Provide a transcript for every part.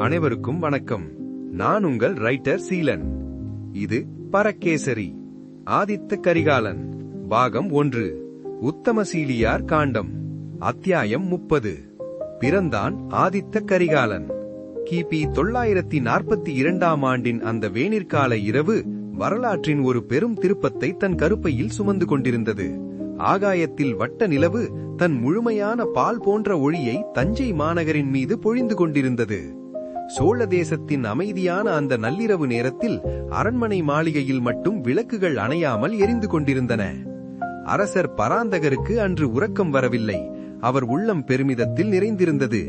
அனைவருக்கும் வணக்கம். நான் உங்கள் ரைட்டர் சீலன். இது பரக்கேசரி ஆதித்த கரிகாலன் பாகம் ஒன்று உத்தமசீலியார் காண்டம் அத்தியாயம் முப்பது. பிறந்தான் ஆதித்த கரிகாலன். கிபி தொள்ளாயிரத்தி நாற்பத்தி இரண்டாம் ஆண்டின் அந்த வேணிற்கால இரவு வரலாற்றின் ஒரு பெரும் திருப்பத்தை தன் கருப்பையில் சுமந்து கொண்டிருந்தது. ஆகாயத்தில் வட்ட நிலவு தன் முழுமையான பால் போன்ற ஒளியை தஞ்சை மாநகரின் மீது பொழிந்து கொண்டிருந்தது. சோழ தேசத்தின் அமைதியான அந்த நள்ளிரவு நேரத்தில் அரண்மனை மாளிகையில் மட்டும் விளக்குகள் அணையாமல் எரிந்து கொண்டிருந்தன. அரசர் பராந்தகருக்கு அன்று உறக்கம் வரவில்லை. அவர் உள்ளம் பெருமிதத்தில் நிறைந்திருந்தது.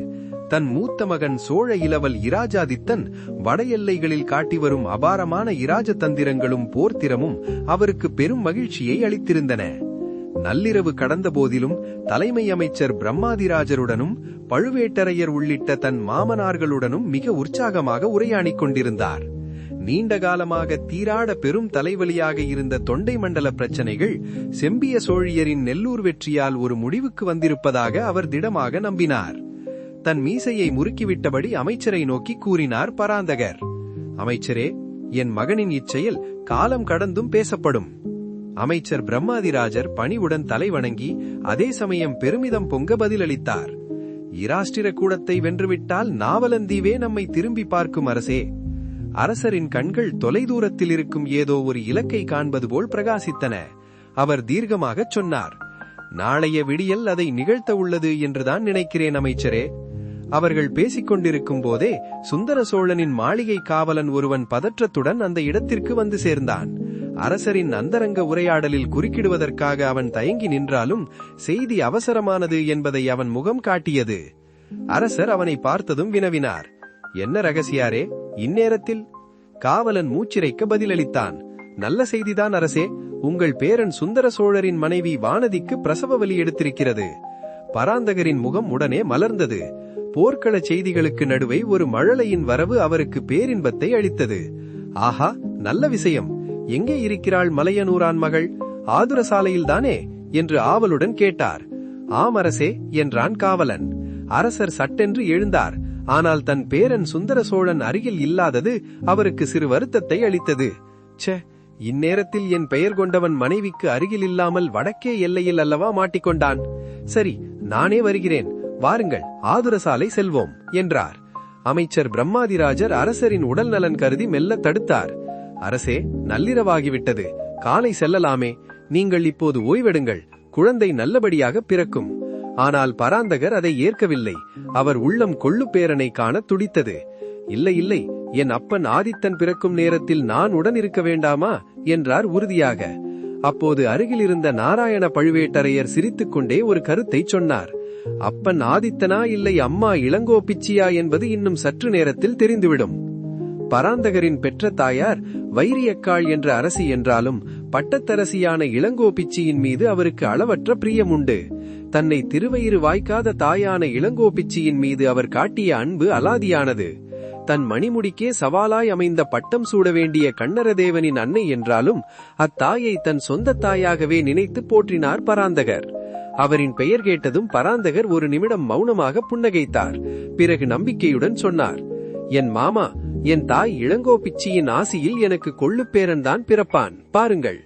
தன் மூத்த மகன் சோழ இளவல் இராஜாதித்தன் வட எல்லைகளில் காட்டி வரும் அபாரமான இராஜ தந்திரங்களும் போர்த்திரமும் அவருக்கு பெரும் மகிழ்ச்சியை அளித்திருந்தன. நள்ளிரவு கடந்த போதிலும் தலைமை அமைச்சர் பிரம்மாதிராஜருடனும் பழுவேட்டரையர் உள்ளிட்ட தன் மாமனார்களுடனும் மிக உற்சாகமாக உரையாடிக் கொண்டிருந்தார். நீண்ட காலமாக தீராட பெரும் தலைவலியாக இருந்த தொண்டை மண்டல பிரச்சனைகள் செம்பிய சோழியரின் நெல்லூர் வெற்றியால் ஒரு முடிவுக்கு வந்திருப்பதாக அவர் திடமாக நம்பினார். தன் மீசையை முறுக்கிவிட்டபடி அமைச்சரை நோக்கி கூறினார் பராந்தகர். அமைச்சரே என் மகனின் இச்செயல் காலம் கடந்தும் பேசப்படும். அமைச்சர் பிரம்மாதிராஜர் பணிவுடன் தலைவணங்கி அதே சமயம் பெருமிதம் பொங்க பதிலளித்தார். இராஷ்டிர கூடத்தை வென்றுவிட்டால் நாவலந்தீவே நம்மை திரும்பி பார்க்கும் அரசே. அரசரின் கண்கள் தொலைதூரத்தில் இருக்கும் ஏதோ ஒரு இலக்கை காண்பது போல் பிரகாசித்தன. அவர் தீர்க்கமாகச் சொன்னார். நாளைய விடியல் அதை நிகழ்த்த உள்ளது என்றுதான் நினைக்கிறேன் அமைச்சரே. அவர்கள் பேசிக் கொண்டிருக்கும் போதே சுந்தர சோழனின் மாளிகை காவலன் ஒருவன் பதற்றத்துடன் அந்த இடத்திற்கு வந்து சேர்ந்தான். அரசரின் அந்தரங்க உரையாடலில் குறுக்கிடுவதற்காக அவன் தயங்கி நின்றாலும் செய்தி அவசரமானது என்பதை அவன் முகம் காட்டியது. அரசர் அவனை பார்த்ததும் வினவினார். என்ன ரகசியாரே இந்நேரத்தில்? காவலன் மூச்சிறைக்கு பதிலளித்தான். நல்ல செய்திதான் அரசே. உங்கள் பேரன் சுந்தர சோழரின் மனைவி வானதிக்கு பிரசவ வலி எடுத்திருக்கிறது. பராந்தகரின் முகம் உடனே மலர்ந்தது. போர்க்கள செய்திகளுக்கு நடுவே ஒரு மழலையின் வரவு அவருக்கு பேரின்பத்தை அளித்தது. ஆஹா நல்ல விஷயம். எங்கே இருக்கிறாள் மலையனூரான் மகள்? ஆதுர சாலையில் தானே என்று ஆவலுடன் கேட்டார். ஆம் அரசே என்றான் காவலன். அரசர் சட்டென்று எழுந்தார். ஆனால் தன் பேரன் சுந்தர சோழன் அருகில் இல்லாதது அவருக்கு சிறு வருத்தத்தை அளித்தது. ச்சே இந்நேரத்தில் என் பெயர் கொண்டவன் மனைவிக்கு அருகில் இல்லாமல் வடக்கே எல்லையில் அல்லவா மாட்டிக்கொண்டான்? சரி நானே வருகிறேன். வாருங்கள் ஆதுரசாலை செல்வோம் என்றார். அமைச்சர் பிரம்மாதிராஜர் அரசரின் உடல் நலன் கருதி மெல்ல தடுத்தார். அரசே நள்ளிரவாகிவிட்டது. காலை செல்லலாமே. நீங்கள் இப்போது ஓய்வெடுங்கள். குழந்தை நல்லபடியாக பிறக்கும். ஆனால் பராந்தகர் அதை ஏற்கவில்லை. அவர் உள்ளம் கொள்ளு பேரனை காண துடித்தது. இல்லை இல்லை. என் அப்பன் ஆதித்தன் பிறக்கும் நேரத்தில் நான் உடன் இருக்க வேண்டாமா? என்றார் உறுதியாக. அப்போது அருகில் இருந்த நாராயண பழுவேட்டரையர் சிரித்துக் கொண்டே ஒரு கருத்தை சொன்னார். அப்பன் ஆதித்தனா இல்லை அம்மா இளங்கோ பிச்சியா என்பது இன்னும் சற்று நேரத்தில் தெரிந்துவிடும். பராந்தகரின் பெற்ற தாயார் வைரியக்காள் என்ற அரசி என்றாலும் பட்டத்தரசியான இளங்கோ பிச்சியின் மீது அவருக்கு அளவற்ற பிரியம் உண்டு தன்னை திருவயிறு வாய்க்காத தாயான இளங்கோ பிச்சியின் மீது அவர் காட்டிய அன்பு அலாதியானது. தன் மணிமுடிக்கே சவாலாய் அமைந்த பட்டம் சூட வேண்டிய கண்ணரதேவனின் அன்னை என்றாலும் அத்தாயை தன் சொந்த தாயாகவே நினைத்து போற்றினார் பராந்தகர். அவரின் பெயர் கேட்டதும் பராந்தகர் ஒரு நிமிடம் மௌனமாக புன்னகைத்தார். பிறகு நம்பிக்கையுடன் சொன்னார் என் மாமா என் தாய் இளங்கோ பிச்சியின் ஆசியில் எனக்கு கொள்ளுப்பேரன் தான் பிறப்பான். பாருங்கள்.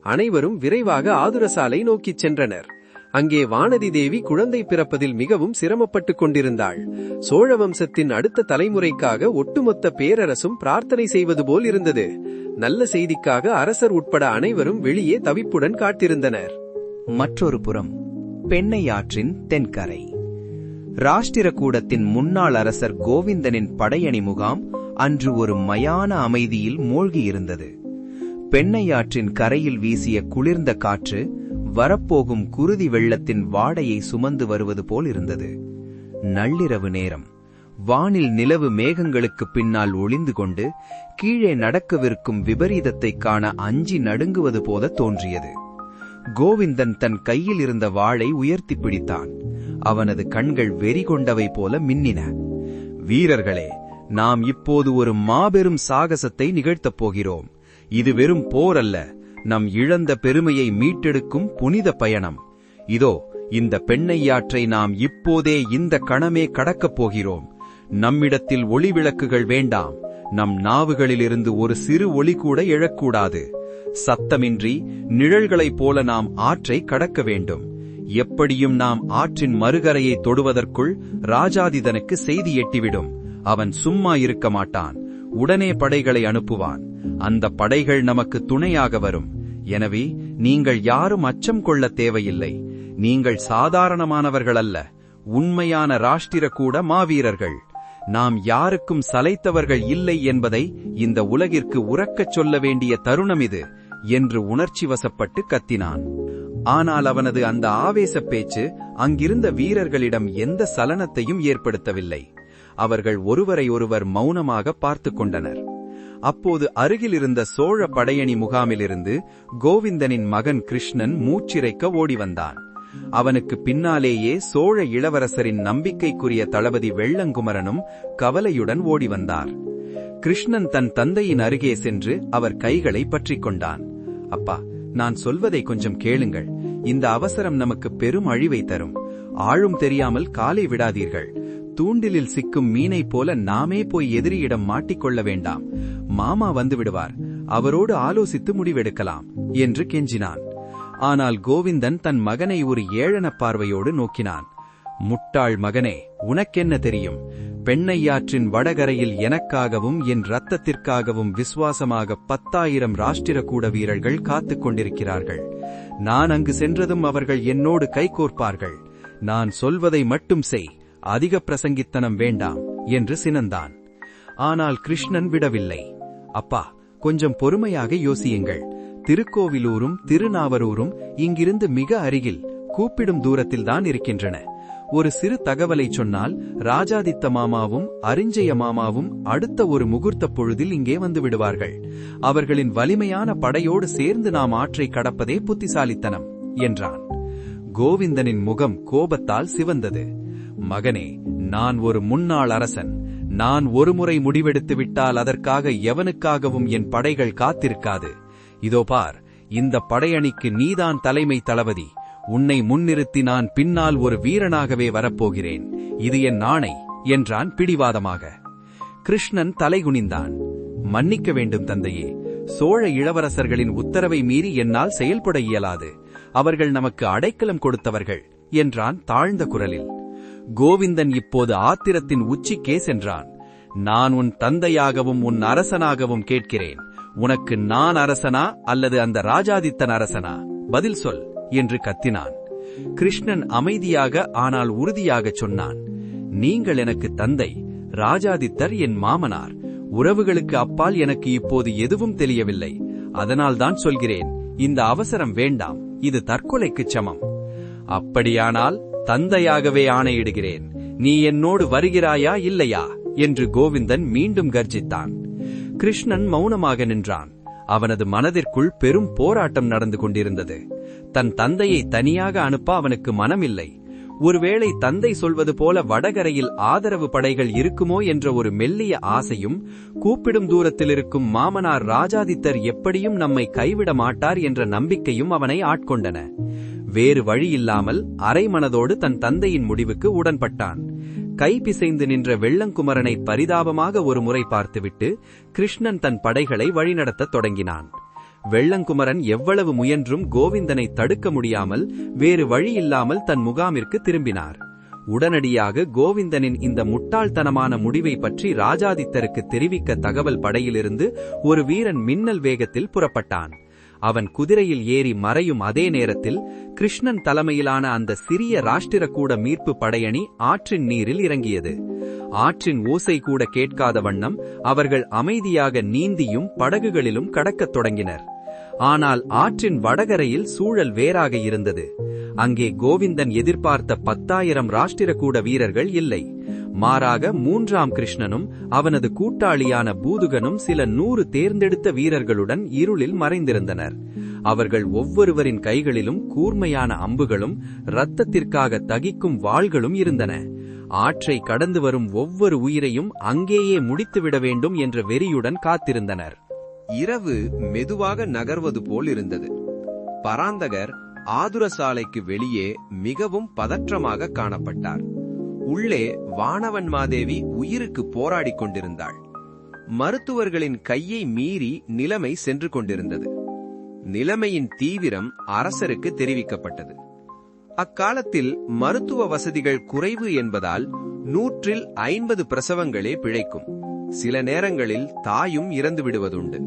அனைவரும் விரைவாக ஆதுரசாலை நோக்கிச் சென்றனர். அங்கே வானதி தேவி குழந்தை பிறப்பதில் மிகவும் சிரமப்பட்டுக் கொண்டிருந்தாள். சோழ வம்சத்தின் அடுத்த தலைமுறைக்காக ஒட்டுமொத்த பேரரசும் பிரார்த்தனை செய்வது போல் இருந்தது. நல்ல செய்திக்காக அரசர் உட்பட அனைவரும் வெளியே தவிப்புடன் காத்திருந்தனர். மற்றொரு புறம் பெண்ணையாற்றின் தென்கரை. ராஷ்டிரகூடத்தின் முன்னாள் அரசர் கோவிந்தனின் படையணி முகாம் அன்று ஒரு மயான அமைதியில் மூழ்கியிருந்தது. பெண்ணையாற்றின் கரையில் வீசிய குளிர்ந்த காற்று வரப்போகும் குருதி வெள்ளத்தின் வாடையை சுமந்து வருவது போல் இருந்தது. நள்ளிரவு நேரம். வானில் நிலவு மேகங்களுக்கு பின்னால் ஒளிந்து கொண்டு கீழே நடக்கவிருக்கும் விபரீதத்தைக் காண அஞ்சி நடுங்குவது போல தோன்றியது. கோவிந்தன் தன் கையில் இருந்த வாளை உயர்த்தி பிடித்தான். அவனது கண்கள் வெறி கொண்டவை போல மின்னின. வீரர்களே நாம் இப்போது ஒரு மாபெரும் சாகசத்தை நிகழ்த்தப் போகிறோம். இது வெறும் போர் அல்ல. நம் இழந்த பெருமையை மீட்டெடுக்கும் புனித பயணம். இதோ இந்த பெண்ணையாற்றை நாம் இப்போதே இந்த கணமே கடக்கப் போகிறோம். நம்மிடத்தில் ஒளி விளக்குகள் வேண்டாம். நம் நாவுகளிலிருந்து ஒரு சிறு ஒளி கூட எழக்கூடாது. சத்தமின்றி நிழல்களைப் போல நாம் ஆற்றை கடக்க வேண்டும். எப்படியும் நாம் ஆற்றின் மறுகரையை தொடுவதற்குள் ராஜாதிதனுக்கு செய்தி எட்டிவிடும். அவன் சும்மா இருக்க மாட்டான். உடனே படைகளை அனுப்புவான். அந்த படைகள் நமக்கு துணையாக வரும். எனவே நீங்கள் யாரும் அச்சம் கொள்ள தேவையில்லை. நீங்கள் சாதாரணமானவர்கள் அல்ல உண்மையான ராஷ்டிர கூட மாவீரர்கள். நாம் யாருக்கும் சலைத்தவர்கள் இல்லை என்பதை இந்த உலகிற்கு உறக்கச் சொல்ல வேண்டிய தருணம் இது என்று உணர்ச்சி வசப்பட்டு கத்தினான். ஆனால் அவனது அந்த ஆவேச பேச்சு அங்கிருந்த வீரர்களிடம் எந்த சலனத்தையும் ஏற்படுத்தவில்லை. அவர்கள் ஒருவரை ஒருவர் மௌனமாக பார்த்துக் கொண்டனர் அப்போது அருகில் இருந்த சோழ படையணி முகாமிலிருந்து கோவிந்தனின் மகன் கிருஷ்ணன் மூச்சிறைக்க ஓடி வந்தான் அவனுக்கு பின்னாலேயே சோழ இளவரசரின் நம்பிக்கைக்குரிய தளபதி வெள்ளங்குமரனும் கவலையுடன் ஓடி வந்தார் கிருஷ்ணன் தன் தந்தையின் அருகே சென்று அவர் கைகளை பற்றிக் கொண்டான். அப்பா நான் சொல்வதை கொஞ்சம் கேளுங்கள். இந்த அவசரம் நமக்கு பெரும் அழிவை தரும். ஆழும் தெரியாமல் காலை விடாதீர்கள். தூண்டிலில் சிக்கும் மீனைப் போல நாமே போய் எதிரியிடம் மாட்டிக்கொள்ள வேண்டாம். மாமா வந்து விடுவார். அவரோடு ஆலோசித்து முடிவெடுக்கலாம் என்று கெஞ்சினான். ஆனால் கோவிந்தன் தன் மகனை ஒரு ஏழன பார்வையோடு நோக்கினான். முட்டாள் மகனே உனக்கென்ன தெரியும்? பெண்ணையாற்றின் வடகரையில் எனக்காகவும் என் ரத்தத்திற்காகவும் விசுவாசமாக பத்தாயிரம் ராஷ்டிரகூட வீரர்கள் காத்துக் கொண்டிருக்கிறார்கள். நான் அங்கு சென்றதும் அவர்கள் என்னோடு கைகோர்ப்பார்கள். நான் சொல்வதை மட்டும் செய். அதிக பிரசங்கித்தனம் வேண்டாம் என்று சினந்தான். ஆனால் கிருஷ்ணன் விடவில்லை. அப்பா கொஞ்சம் பொறுமையாக யோசியுங்கள். திருக்கோவிலூரும் திருநாவரூரும் இங்கிருந்து மிக அருகில் கூப்பிடும் தூரத்தில்தான் இருக்கின்றன. ஒரு சிறு தகவலை சொன்னால் ராஜாதித்த மாமாவும் அரிஞ்சய மாமாவும் அடுத்த ஒரு முகூர்த்த பொழுதில் இங்கே வந்து விடுவார்கள். அவர்களின் வலிமையான படையோடு சேர்ந்து நாம் ஆற்றை கடப்பதே புத்திசாலித்தனம் என்றான். கோவிந்தனின் முகம் கோபத்தால் சிவந்தது. மகனே நான் ஒரு முன்னாள் அரசன். நான் ஒருமுறை முடிவெடுத்து விட்டால் அதற்காக எவனுக்காகவும் என் படைகள் காத்திருக்காது. இதோ பார் இந்த படையணிக்கு நீதான் தலைமை தளபதி. உன்னை முன்னிறுத்தி நான் பின்னால் ஒரு வீரனாகவே வரப்போகிறேன். இது என் நாணை என்றான் பிடிவாதமாக. கிருஷ்ணன் தலைகுனிந்தான். மன்னிக்க வேண்டும் தந்தையே சோழ இளவரசர்களின் உத்தரவை மீறி என்னால் செயல்பட இயலாது. அவர்கள் நமக்கு அடைக்கலம் கொடுத்தவர்கள் என்றான் தாழ்ந்த குரலில். கோவிந்தன் இப்போது ஆத்திரத்தின் உச்சிக்கே சென்றான். நான் உன் தந்தையாகவும் உன் அரசனாகவும் கேட்கிறேன். உனக்கு நான் அரசனா அல்லது அந்த ராஜாதித்தன் அரசனா? பதில் சொல் என்று கத்தினான். கிருஷ்ணன் அமைதியாக ஆனால் உறுதியாகச் சொன்னான். நீங்கள் எனக்கு தந்தை ராஜாதித்தர் என் மாமனார். உறவுகளுக்கு அப்பால் எனக்கு இப்போது எதுவும் தெரியவில்லை. அதனால்தான் சொல்கிறேன் இந்த அவசரம் வேண்டாம். இது தற்கொலைக்குச் சமம். அப்படியானால் தந்தையாகவே ஆணையிடுகிறேன். நீ என்னோடு வருகிறாயா இல்லையா? என்று கோவிந்தன் மீண்டும் கர்ஜித்தான். கிருஷ்ணன் மௌனமாக நின்றான். அவனது மனதிற்குள் பெரும் போராட்டம் நடந்து கொண்டிருந்தது. தன் தந்தையை தனியாக அனுப்ப அவனுக்கு மனமில்லை. ஒருவேளை தந்தை சொல்வது போல வடகரையில் ஆதரவு படைகள் இருக்குமோ என்ற ஒரு மெல்லிய ஆசையும் கூப்பிடும் தூரத்தில் இருக்கும் மாமனார் ராஜாதித்தர் எப்படியும் நம்மை கைவிட மாட்டார் என்ற நம்பிக்கையும் அவனை ஆட்கொண்டன. வேறு வழியில்லாமல் அரைமனதோடு தன் தந்தையின் முடிவுக்கு உடன்பட்டான். கை பிசைந்து நின்ற வெள்ளங்குமரனை பரிதாபமாக ஒரு முறை பார்த்துவிட்டு கிருஷ்ணன் தன் படைகளை வழிநடத்தத் தொடங்கினான். வெள்ளங்குமரன் எவ்வளவு முயன்றும் கோவிந்தனை தடுக்க முடியாமல் வேறு வழியில்லாமல் தன் முகாமிற்கு திரும்பினார். உடனடியாக கோவிந்தனின் இந்த முட்டாள்தனமான முடிவை பற்றி ராஜாதித்தருக்கு தெரிவிக்க தகவல் படையிலிருந்து ஒரு வீரன் மின்னல் வேகத்தில் புறப்பட்டான். அவன் குதிரையில் ஏறி மறையும் அதே நேரத்தில் கிருஷ்ணன் தலைமையிலான அந்த சிறிய ராஷ்டிரக்கூட மீட்பு படையணி ஆற்றின் நீரில் இறங்கியது. ஆற்றின் ஓசை கூட கேட்காத வண்ணம் அவர்கள் அமைதியாக நீந்தியும் படகுகளிலும் கடக்கத் தொடங்கினர். ஆனால் ஆற்றின் வடகரையில் சூழல் வேறாக இருந்தது. அங்கே கோவிந்தன் எதிர்பார்த்த பத்தாயிரம் ராஷ்டிரக்கூட வீரர்கள் இல்லை. மாறாக மூன்றாம் கிருஷ்ணனும் அவனது கூட்டாளியான பூதுகனும் சில நூறு தேர்ந்தெடுத்த வீரர்களுடன் இருளில் மறைந்திருந்தனர். அவர்கள் ஒவ்வொருவரின் கைகளிலும் கூர்மையான அம்புகளும் இரத்தத்திற்காக தகிக்கும் வாள்களும் இருந்தன. ஆற்றை கடந்து வரும் ஒவ்வொரு உயிரையும் அங்கேயே முடித்துவிட வேண்டும் என்ற வெறியுடன் காத்திருந்தனர். இரவு மெதுவாக நகர்வது போல் இருந்தது. பராந்தகர் ஆதுர சாலைக்கு வெளியே மிகவும் பதற்றமாக காணப்பட்டார். உள்ளே வானவன் மாதேவி உயிருக்கு போராடிக் கொண்டிருந்தாள். மருத்துவர்களின் கையை மீறி நிலைமை சென்று கொண்டிருந்தது. நிலைமையின் தீவிரம் அரசருக்கு தெரிவிக்கப்பட்டது. அக்காலத்தில் மருத்துவ வசதிகள் குறைவு என்பதால் நூற்றில் ஐம்பது பிரசவங்களே பிழைக்கும். சில நேரங்களில் தாயும் இறந்து விடுவதுண்டு.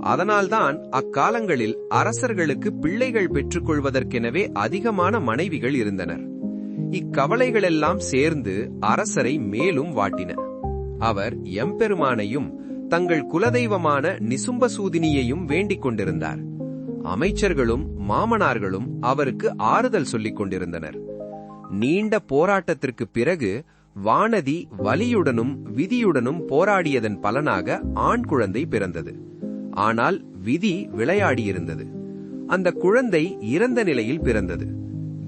அதனால்தான் அக்காலங்களில் அரசர்களுக்கு பிள்ளைகள் பெற்றுக்கொள்வதற்கெனவே அதிகமான மனைவிகள் இருந்தனர். இக்கவலைகளெல்லாம் சேர்ந்து அரசரை மேலும் வாட்டின. அவர் எம்பெருமானையும் தங்கள் குலதெய்வமான நிசும்பசூதினியையும் வேண்டிக் கொண்டிருந்தார். அமைச்சர்களும் மாமனார்களும் அவருக்கு ஆறுதல் சொல்லிக் கொண்டிருந்தனர். நீண்ட போராட்டத்திற்கு பிறகு வானதி வலியுடனும் விதியுடனும் போராடியதன் பலனாக ஆண் குழந்தை பிறந்தது. ஆனால் விதி விளையாடியிருந்தது. அந்த குழந்தை இறந்த நிலையில் பிறந்தது.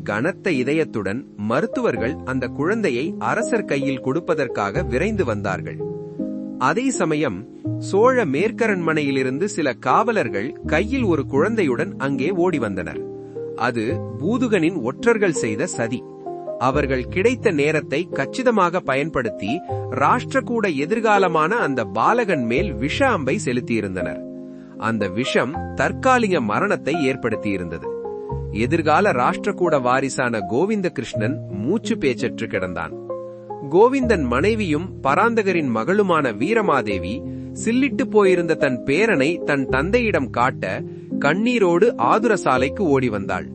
கனத்த இதயத்துடன் மருத்துவர்கள் அந்த குழந்தையை அரசர் கையில் கொடுப்பதற்காக விரைந்து வந்தார்கள். அதே சமயம் சோழ மேற்கரண்மனையிலிருந்து சில காவலர்கள் கையில் ஒரு குழந்தையுடன் அங்கே ஓடி வந்தனர். அது பூதுகனின் ஒற்றர்கள் செய்த சதி. அவர்கள் கிடைத்த நேரத்தை கச்சிதமாக பயன்படுத்தி ராஷ்டிரகூட எதிர்காலமான அந்த பாலகன் மேல் விஷ அம்பை செலுத்தியிருந்தனர். அந்த விஷம் தற்காலிக மரணத்தை ஏற்படுத்தியிருந்தது. எதிர்கால ராஷ்டிரகூட வாரிசான கோவிந்த கிருஷ்ணன் மூச்சு பேச்சற்று கிடந்தான். கோவிந்தன் மனைவியும் பராந்தகரின் மகளுமான வீரமாதேவி சில்லிட்டு போயிருந்த தன் பேரனை தன் தந்தையிடம் காட்ட கண்ணீரோடு ஆதுர சாலைக்கு ஓடி வந்தாள்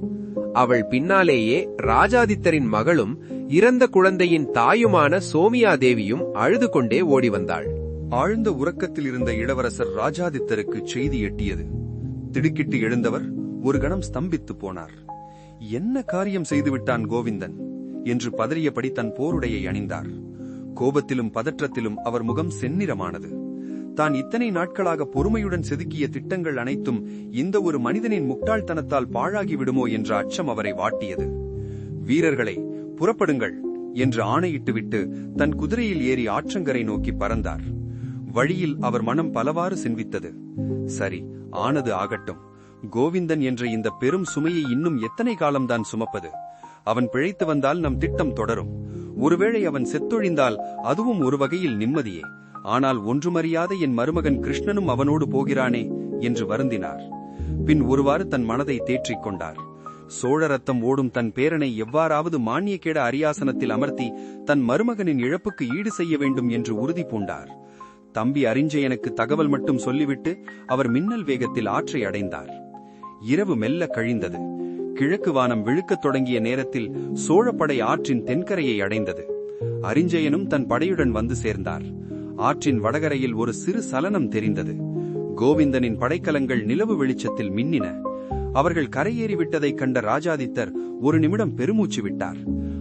அவள் பின்னாலேயே ராஜாதித்தரின் மகளும் இறந்த குழந்தையின் தாயுமான சோமியா தேவியும் அழுது கொண்டே ஓடி வந்தாள் ஆழ்ந்த உறக்கத்தில் இருந்த இளவரசர் ராஜாதித்தருக்கு செய்தி எட்டியது. திடுக்கிட்டு எழுந்தவர் ஒரு கணம் ஸ்தம்பித்து போனார். என்ன காரியம் செய்துவிட்டான் கோவிந்தன்? என்று பதறியபடி தன் போருடையை அணிந்தார். கோபத்திலும் பதற்றத்திலும் அவர் முகம் செந்நிறமானது. தான் இத்தனை நாட்களாக பொறுமையுடன் செதுக்கிய திட்டங்கள் அனைத்தும் இந்த ஒரு மனிதனின் முட்டாள்தனத்தால் பாழாகிவிடுமோ என்ற அச்சம் அவரை வாட்டியது. வீரர்களை புறப்படுங்கள் என்று ஆணையிட்டுவிட்டு தன் குதிரையில் ஏறி ஆற்றங்கரை நோக்கி பறந்தார். வழியில் அவர் மனம் பலவாறு சின்வித்தது. சரி ஆனது ஆகட்டும். கோவிந்தன் என்ற இந்த பெரும் சுமையை இன்னும் எத்தனை காலம்தான் சுமப்பது? அவன் பிழைத்து வந்தால் நம் திட்டம் தொடரும். ஒருவேளை அவன் செத்தொழிந்தால் அதுவும் ஒரு வகையில் நிம்மதியே. ஆனால் ஒன்றுமறியாத என் மருமகன் கிருஷ்ணனும் அவனோடு போகிறானே என்று வருந்தினார். பின் ஒருவாறு தன் மனதை தேற்றிக் கொண்டார். சோழ ரத்தம் ஓடும் தன் பேரனை எவ்வாறாவது மானியக்கேட அரியாசனத்தில் அமர்த்தி தன் மருமகனின் இழப்புக்கு ஈடு செய்ய வேண்டும் என்று உறுதி பூண்டார். தம்பி அறிஞ்ச எனக்கு தகவல் மட்டும் சொல்லிவிட்டு அவர் மின்னல் வேகத்தில் ஆற்றை அடைந்தார். இரவு மெல்ல கழிந்தது. கிழக்கு வானம் விழுக்கத் தொடங்கிய நேரத்தில் சோழப்படை ஆற்றின் தென்கரையை அடைந்தது. அரிஞ்சயனும் தன் படையுடன் வந்து சேர்ந்தார். ஆற்றின் வடகரையில் ஒரு சிறு சலனம் தெரிந்தது. கோவிந்தனின் படைக்கலங்கள் நிலவு வெளிச்சத்தில் மின்னின. அவர்கள் கரையேறி விட்டதைக் கண்ட ராஜாதித்தர் ஒரு நிமிடம் பெருமூச்சு விட்டார்.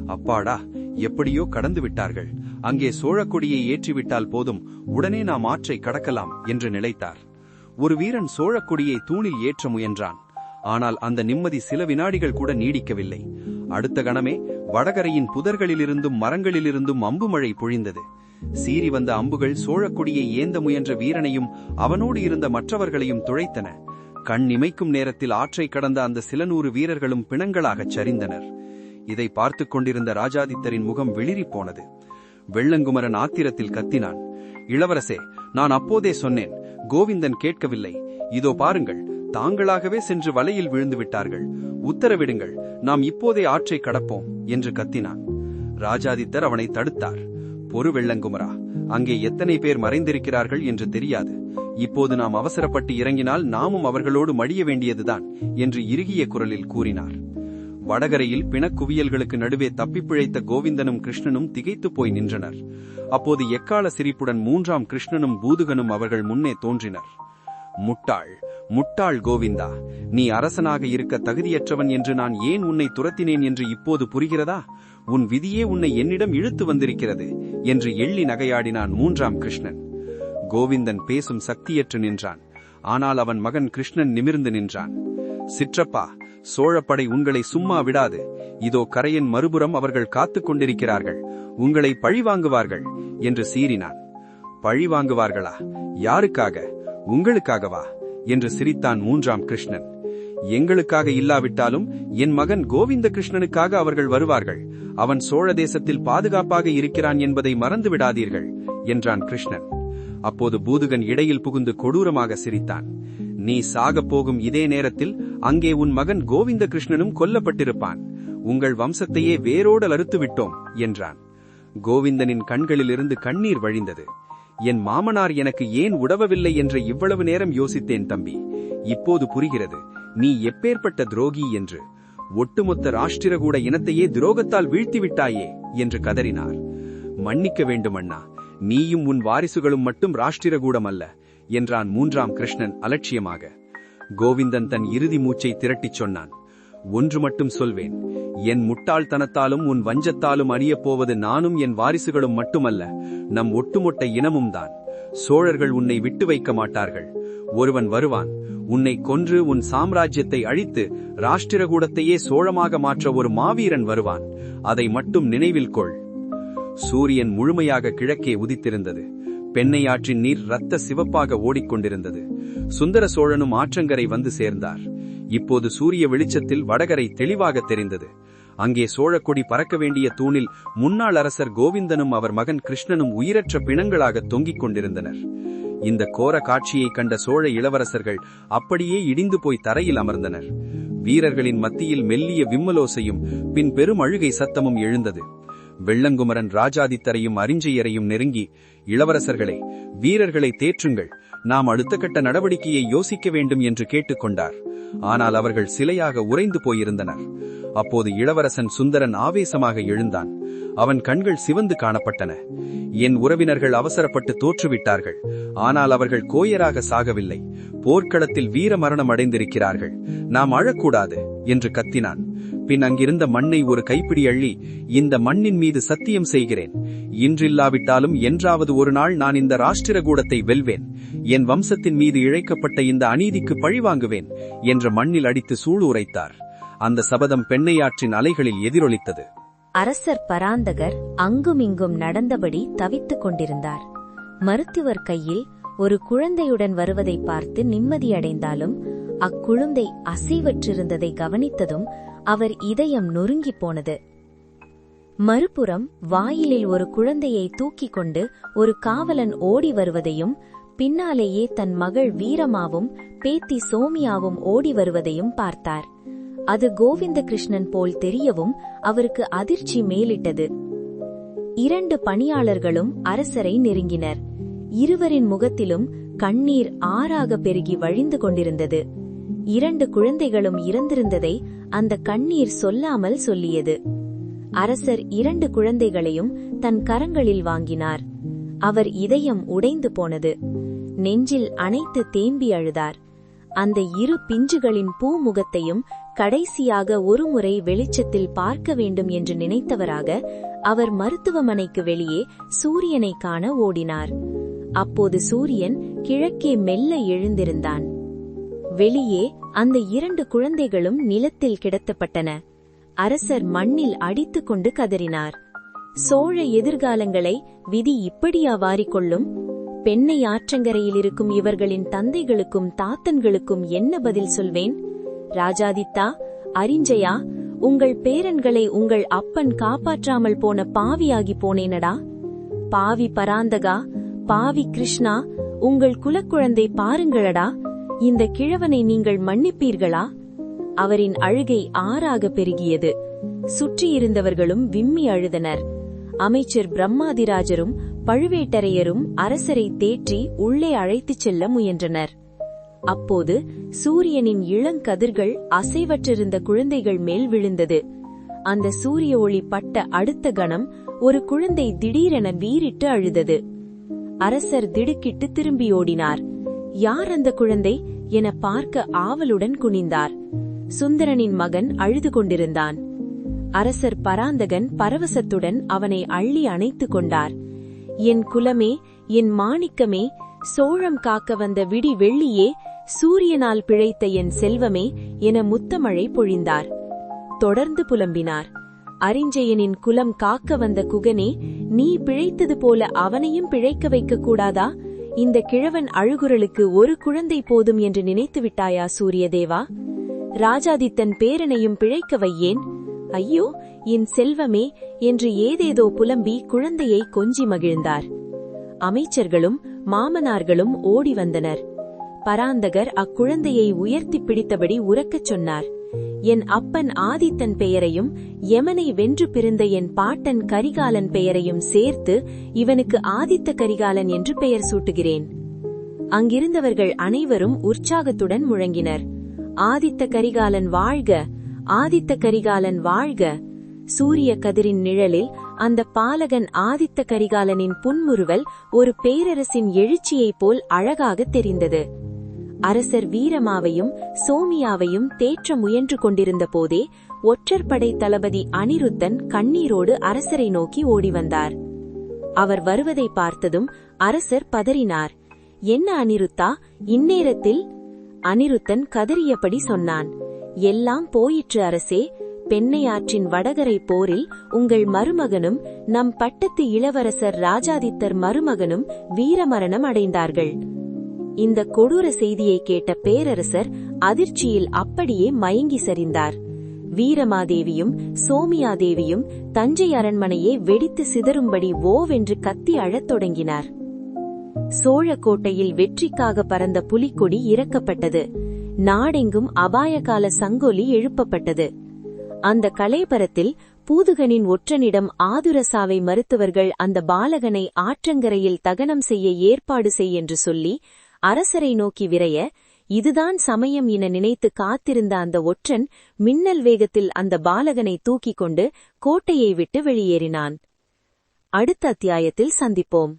அப்பாடா எப்படியோ கடந்து விட்டார்கள். அங்கே சோழக்கொடியை ஏற்றிவிட்டால் போதும். உடனே நாம் ஆற்றை கடக்கலாம் என்று நினைத்தார். ஒரு வீரன் சோழக்கொடியை தூணில் ஏற்ற முயன்றான். ஆனால் அந்த நிம்மதி சில வினாடிகள் கூட நீடிக்கவில்லை. அடுத்த கணமே வடகரையின் புதர்களிலிருந்தும் மரங்களிலிருந்தும் அம்பு மழை பொழிந்தது. சீறி வந்த அம்புகள் சோழக்கொடியை ஏந்த முயன்ற வீரனையும் அவனோடு இருந்த மற்றவர்களையும் துழைத்தன கண் இமைக்கும் நேரத்தில் ஆற்றை கடந்த அந்த சில நூறு வீரர்களும் பிணங்களாகச் சரிந்தனர். இதை பார்த்துக் கொண்டிருந்த ராஜாதித்தரின் முகம் வெளிரி போனது. வெள்ளங்குமரன் ஆத்திரத்தில் கத்தினான். இளவரசே நான் அப்போதே சொன்னேன் கோவிந்தன் கேட்கவில்லை. இதோ பாருங்கள் தாங்களாகவே சென்று வலையில் விழுந்து விட்டார்கள். உத்தரவிடுங்கள் நாம் இப்போதே ஆற்றை கடப்போம் என்று கத்தினான். ராஜாதித்தர் அவனை தடுத்தார். பொறு வெள்ளங்குமரா அங்கே எத்தனை பேர் மறைந்திருக்கிறார்கள் என்று தெரியாது. இப்போது நாம் அவசரப்பட்டு இறங்கினால் நாமும் அவர்களோடு மடிய வேண்டியதுதான் என்று இறுகிய குரலில் கூறினார். வடகரையில் பிணக்குவியல்களுக்கு நடுவே தப்பிப்பிழைத்த கோவிந்தனும் கிருஷ்ணனும் திகைத்து போய் நின்றனர். அப்போது எக்கால சிரிப்புடன் மூன்றாம் கிருஷ்ணனும் பூதுகனும் அவர்கள் முன்னே தோன்றினர். முட்டாள் முட்டாள் கோவிந்தா நீ அரசனாக இருக்க தகுதியற்றவன் என்று நான் ஏன் உன்னை துரத்தினேன் என்று இப்போது புரிகிறதா? உன் விதியே உன்னை என்னிடம் இழுத்து வந்திருக்கிறது என்று எள்ளி நகையாடினான் மூன்றாம் கிருஷ்ணன். கோவிந்தன் பேசும் சக்தியற்று நின்றான். ஆனால் அவன் மகன் கிருஷ்ணன் நிமிர்ந்து நின்றான். சிற்றப்பா சோழப்படை உங்களை சும்மா விடாது. இதோ கரையின் மறுபுறம் அவர்கள் காத்துக் கொண்டிருக்கிறார்கள். உங்களை பழி வாங்குவார்கள் என்று சீறினான். பழி வாங்குவார்களா? யாருக்காக? உங்களுக்காகவா? என்று சிரித்தான் மூன்றாம் கிருஷ்ணன். எங்களுக்காக இல்லாவிட்டாலும் என் மகன் கோவிந்த கிருஷ்ணனுக்காக அவர்கள் வருவார்கள். அவன் சோழ தேசத்தில் பாதுகாப்பாக இருக்கிறான் என்பதை மறந்து விடாதீர்கள் என்றான் கிருஷ்ணன். அப்போது பூதுகன் இடையில் புகுந்து கொடூரமாக சிரித்தான். நீ சாகப் போகும் இதே நேரத்தில் அங்கே உன் மகன் கோவிந்த கிருஷ்ணனும் கொல்லப்பட்டிருப்பான். உங்கள் வம்சத்தையே வேரோடு அறுத்து விட்டோம் என்றான். கோவிந்தனின் கண்களிலிருந்து கண்ணீர் வழிந்தது. என் மாமனார் எனக்கு ஏன் உடவவில்லை என்று இவ்வளவு நேரம் யோசித்தேன் தம்பி. இப்போது புரிகிறது. நீ எப்பேற்பட்ட துரோகி என்று. ஒட்டுமொத்த ராஷ்டிரகூட இனத்தையே துரோகத்தால் வீழ்த்திவிட்டாயே என்று கதறினார். மன்னிக்க வேண்டும் அண்ணா. நீயும் உன் வாரிசுகளும் மட்டும் ராஷ்டிரகூடம் அல்ல என்றான் மூன்றாம் கிருஷ்ணன் அலட்சியமாக. கோவிந்தன் தன் இறுதி மூச்சை திரட்டிச் சொன்னான். ஒன்று மட்டும் சொல்வேன். என் முட்டாள்தனத்தாலும் உன் வஞ்சத்தாலும் அறியப் போவது நானும் என் வாரிசுகளும் மட்டுமல்ல நம் ஒட்டுமொட்ட இனமும் தான். சோழர்கள் உன்னை விட்டு வைக்க மாட்டார்கள். ஒருவன் வருவான் உன்னை கொன்று உன் சாம்ராஜ்யத்தை அழித்து ராஷ்டிரகூடத்தையே சோழமாக மாற்ற ஒரு மாவீரன் வருவான். அதை மட்டும் நினைவில் கொள். சூரியன் முழுமையாக கிழக்கே உதித்திருந்தது. பெண்ணை ஆற்றின் நீர் ரத்த சிவப்பாக ஓடிக்கொண்டிருந்தது. சுந்தர சோழனும் ஆற்றங்கரை வந்து சேர்ந்தார். இப்போது சூரிய வெளிச்சத்தில் வடகரை தெளிவாக தெரிந்தது. அங்கே சோழக்கொடி பறக்க வேண்டிய தூணில் முன்னாள் அரசர் கோவிந்தனும் அவர் மகன் கிருஷ்ணனும் உயிரற்ற பிணங்களாக தொங்கிக் கொண்டிருந்தனர். இந்த கோர காட்சியை கண்ட சோழ இளவரசர்கள் அப்படியே இடிந்து போய் தரையில் அமர்ந்தனர். வீரர்களின் மத்தியில் மெல்லிய விம்மலோசையும் பின் பெரும் அழுகை சத்தமும் எழுந்தது. வெள்ளங்குமரன் ராஜாதித்தரையும் அறிஞ்சையரையும் நெருங்கி இளவரசர்களே வீரர்களை தேற்றுங்கள். நாம் அடுத்த கட்ட நடவடிக்கையை யோசிக்க வேண்டும் என்று கேட்டுக்கொண்டார் ஆனால் அவர்கள் சிலையாக உறைந்து போயிருந்தனர். அப்போது இளவரசன் சுந்தரன் ஆவேசமாக எழுந்தான். அவன் கண்கள் சிவந்து காணப்பட்டன. என் உறவினர்கள் அவசரப்பட்டு தோற்றுவிட்டார்கள். ஆனால் அவர்கள் கோயராக சாகவில்லை. போர்க்களத்தில் வீர மரணம் அடைந்திருக்கிறார்கள். நாம் அழக்கூடாது என்று கத்தினான். பின் அங்கிருந்த மண்ணை ஒரு கைப்பிடி அள்ளி இந்த மண்ணின் மீது சத்தியம் செய்கிறேன். இன்றில்லாவிட்டாலும் என்றாவது ஒரு நாள் நான் இந்த ராஷ்டிரகூடத்தை வெல்வேன். என் வம்சத்தின் மீது இழைக்கப்பட்ட இந்த அநீதிக்கு பழிவாங்குவேன் என்று மண்ணில் அடித்து சூடு உரைத்தார். அந்த சபதம் பெண்ணையாற்றின் அலைகளில் எதிரொலித்தது. அரசர் பராந்தகர் அங்குமிங்கும் நடந்தபடி தவித்துக் கொண்டிருந்தார். மருத்துவர் கையில் ஒரு குழந்தையுடன் வருவதை பார்த்து நிம்மதியடைந்தாலும் அக்குழந்தை அசைவற்றிருந்ததை கவனித்ததும் அவர் இதயம் நொறுங்கிப் போனது. மறுபுறம் வாயிலில் ஒரு குழந்தையை தூக்கிக் கொண்டு ஒரு காவலன் ஓடி வருவதையும் பின்னாலேயே தன் மகள் வீரமாவும் பேத்தி சோமியாவும் ஓடி வருவதையும் பார்த்தார். அது கோவிந்த கிருஷ்ணன் போல் தெரியவும் அவருக்கு அதிர்ச்சி மேலிட்டது. இரண்டு பணியாளர்களும் அரசரை நெருங்கினர். இருவரின் முகத்திலும் கண்ணீர் ஆறாக பெருகி வழிந்து கொண்டிருந்தது. இரண்டு குழந்தைகளும் இறந்திருந்ததை அந்த கண்ணீர் சொல்லாமல் சொல்லியது. அரசர் இரண்டு குழந்தைகளையும் தன் கரங்களில் வாங்கினார். அவர் இதயம் உடைந்து போனது. நெஞ்சில் அனைத்து தேம்பி அழுதார். அந்த இரு பிஞ்சுகளின் பூமுகத்தையும் கடைசியாக ஒருமுறை வெளிச்சத்தில் பார்க்க வேண்டும் என்று நினைத்தவராக அவர் மருத்துவமனைக்கு வெளியே சூரியனை காண ஓடினார். அப்போது சூரியன் கிழக்கே மெல்ல எழுந்திருந்தான். வெளியே அந்த இரண்டு குழந்தைகளும் நிலத்தில் கிடத்தப்பட்டன. அரசர் மண்ணில் அடித்துக் கொண்டு கதறினார். சோழ எதிர்காலங்களை விதி இப்படியா வாரிக்கொள்ளும்? பெண்ணை ஆற்றங்கரையில் இருக்கும் இவர்களின் தந்தைகளுக்கும் தாத்தன்களுக்கும் என்ன பதில் சொல்வேன்? ராஜாதித்தா அரிஞ்சயா உங்கள் பேரன்களை உங்கள் அப்பன் காப்பாற்றாமல் போன பாவியாகி போனேனடா. பாவி பராந்தகா பாவி கிருஷ்ணா உங்கள் குலக்குழந்தை பாருங்களடா. இந்த கிழவனை நீங்கள் மன்னிப்பீர்களா? அவரின் அழுகை ஆறாக பெருகியது. சுற்றியிருந்தவர்களும் விம்மி அழுதனர். அமைச்சர் பிரம்மாதிராஜரும் பழுவேட்டரையரும் அரசரை தேற்றி உள்ளே அழைத்துச் செல்ல முயன்றனர். அப்போது சூரியனின் இளங்கதிர்கள் அசைவற்றிருந்த குழந்தைகள் மேல் விழுந்தது. அந்த சூரிய ஒளி பட்ட அடுத்த கணம் ஒரு குழந்தை திடீரென வீறிட்டு அழுதது. அரசர் திடுக்கிட்டு திரும்பி ஓடினார். யார் அந்த குழந்தை என பார்க்க ஆவலுடன் குனிந்தார். சுந்தரனின் மகன் அழுது கொண்டிருந்தான். அரசர் பராந்தகன் பரவசத்துடன் அவனை அள்ளி அணைத்துக் கொண்டார். என் குலமே என் மாணிக்கமே சோழம் காக்க வந்த விடி வெள்ளியே சூரியனால் பிழைத்த என் செல்வமே என முத்தமழை பொழிந்தார். தொடர்ந்து புலம்பினார். அறிஞ்சயனின் குலம் காக்க வந்த குகனே நீ பிழைத்தது போல அவனையும் பிழைக்க வைக்க கூடாதா? இந்த கிழவன் அழுகுரலுக்கு ஒரு குழந்தை போதும் என்று நினைத்து விட்டாயா சூரியதேவா? ராஜாதித்தன் பேரனையும் பிழைக்க வையேன். ஐயோ என் செல்வமே என்று ஏதேதோ புலம்பி குழந்தையை கொஞ்சி மகிழ்ந்தார். அமைச்சர்களும் மாமனார்களும் ஓடி வந்தனர். பராந்தகர் அக்குழந்தையை உயர்த்தி பிடித்தபடி உறக்கச் சொன்னார். என் அப்பன் ஆதித்தன் பெயரையும் யமனை வென்று பிறந்த என் பாட்டன் கரிகாலன் பெயரையும் சேர்த்து இவனுக்கு ஆதித்த கரிகாலன் என்று பெயர் சூட்டுகிறேன். அங்கிருந்தவர்கள் அனைவரும் உற்சாகத்துடன் முழங்கினர். ஆதித்த கரிகாலன் வாழ்க ஆதித்த கரிகாலன் வாழ்க. சூரிய கதிரின் நிழலில் அந்த பாலகன் ஆதித்த கரிகாலனின் புன்முறுவல் ஒரு பேரரசின் எழுச்சியைப் போல் அழகாக தெரிந்தது. அரசர் வீரமாவையும் சோமியாவையும் தேற்ற முயன்று கொண்டிருந்த போதே ஒற்றற்படை தளபதி அனிருத்தன் கண்ணீரோடு அரசரை நோக்கி ஓடி வந்தார் அவர் வருவதை பார்த்ததும் அரசர் பதறினார். என்ன அனிருத்தா இந்நேரத்தில்? அனிருத்தன் கதறியபடி சொன்னான். எல்லாம் போயிற்று அரசே பெண்ணையாற்றின் வடகரை போரில் உங்கள் மருமகனும் நம் பட்டத்து இளவரசர் ராஜாதித்தர் மருமகனும் வீரமரணம் அடைந்தார்கள். இந்த கொடூர செய்தியை கேட்ட பேரரசர் அதிர்ச்சியில் அப்படியே மயங்கி சரிந்தார். வீரமாதேவியும் சோமியாதேவியும் தஞ்சை அரண்மனையை வெடித்து சிதறும்படி ஓவென்று கத்தி அழத் தொடங்கினார். சோழ கோட்டையில் வெற்றிக்காக பறந்த புலிக்கொடி இறக்கப்பட்டது. நாடெங்கும் அபாயகால சங்கொலி எழுப்பப்பட்டது. அந்த கலைபரத்தில் பூதுகனின் ஒற்றனிடம் ஆதுரசாவை மருத்துவர்கள் அந்த பாலகனை ஆற்றங்கரையில் தகனம் செய்ய ஏற்பாடு செய் என்று சொல்லி அரசரை நோக்கி விரைய இதுதான் சமயம் என நினைத்து காத்திருந்த அந்த ஒற்றன் மின்னல் வேகத்தில் அந்த பாலகனை தூக்கிக் கொண்டு கோட்டையை விட்டு வெளியேறினான். அடுத்த அத்தியாயத்தில் சந்திப்போம்.